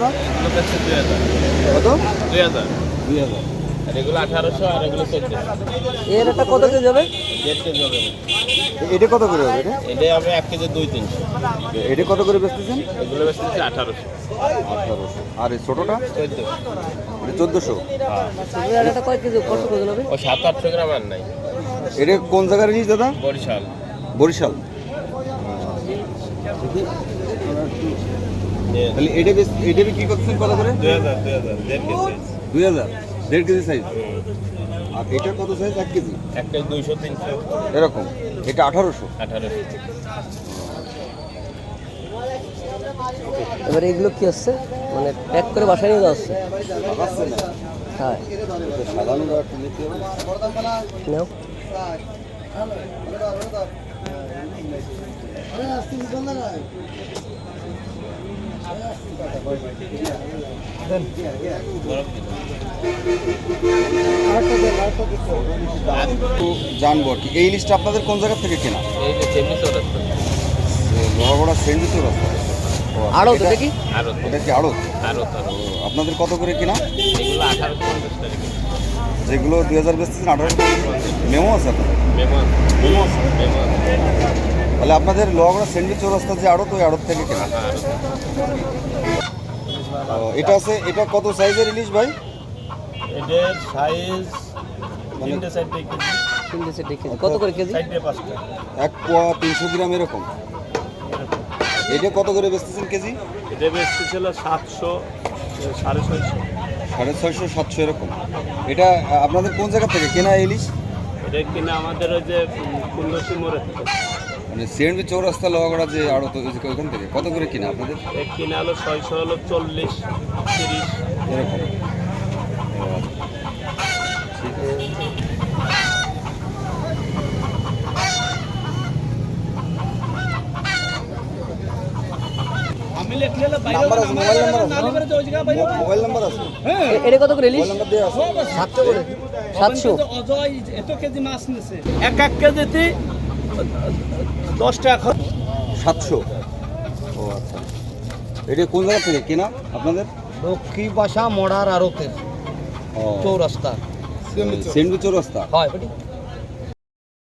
কত? দুই হাজার। দুই হাজার। আর এগুলো আঠারোশো আর এগুলো এর একটা কত কেজি হবে? দেড় কেজি হবে। এটা কত করে হবে এটা? আমি এক কেজি দুই তিনশো। এটা কত করে বেচতেছেন? এগুলো বেচতেছি আঠারোশো। আঠারোশো। আর এই ছোটোটা? চোদ্দশো। এটা কয় কেজি? কত ওজন হবে? ও সাত আটশো গ্রাম আর নাই। এটা কোন জায়গার জিনিস দাদা? বরিশাল। বরিশাল। দেখি তাহলে এটা এটা বিক্রি করতেছেন কত করে? দুই হাজার দেড় কেজি দুই দেড় কেজি সাইজ আর এটা কত সাইজ এক কেজি? এক কেজি দুইশো তিনশো। এরকম। এটা আঠারোশো। আঠারোশো। এবার এগুলো কি হচ্ছে? মানে প্যাক করে বাসায় নিয়ে যাওয়া হচ্ছে? হ্যাঁ। নাও। জানব আর কি। এই লিস্টটা আপনাদের কোন জায়গা থেকে কেনা? লোহাগড়া রাস্তা এটা- এটা কি আড়ত? আপনাদের কত করে কেনা? যেগুলো দুই হাজার বেচতেছেন আঠারোশো মেমো আছে আপনাদের? মেমো মেমো আছে। মেমো তাহলে আপনাদের লোহাগড়া সেন্ডি চৌরাস্তা যে আড়ত ওই আড়ত থেকে কেনা। এটা আছে এটা কত সাইজের ইলিশ ভাই? সাইজ তিনটে চারটে কেজি। তিনটে চারটে কেজি। কত করে কেজি? চারটে পাঁচটা এক পোয়া তিনশো গ্রাম এরকম। এটা কত করে বেচতেছেন কেজি? এটা সাতশো সাড়ে ছয়শো। সাড়ে ছয়শো সাতশো এরকম। এটা আপনাদের কোন জায়গা থেকে কেনা ইলিশ? এটা কিনা আমাদের ওই যে কুন্দসি মোড়ের থেকে। মানে সিএনবি চৌরাস্তা লোহাগড়া যে আড়ত যে ওইখান থেকে কত করে কিনা আপনাদের? এক কিনা হলো ছয়শো হলো চল্লিশ তিরিশ। এরকম। মোবাইল নাম্বার আছে। মোবাইল নাম্বার আছে। এ- এটা কত করে সাতশো করে। সাতশো। এক এক কেজিতে দশ টাকা খরচ সাতশো। ও আচ্ছা। এটা কোন জায়গা থেকে? কেনা আপনাদের? লক্ষ্মী বাসা মরার আরতের ও। চৌরাস্তা। সিএনবি চৌরাস্তা? হয়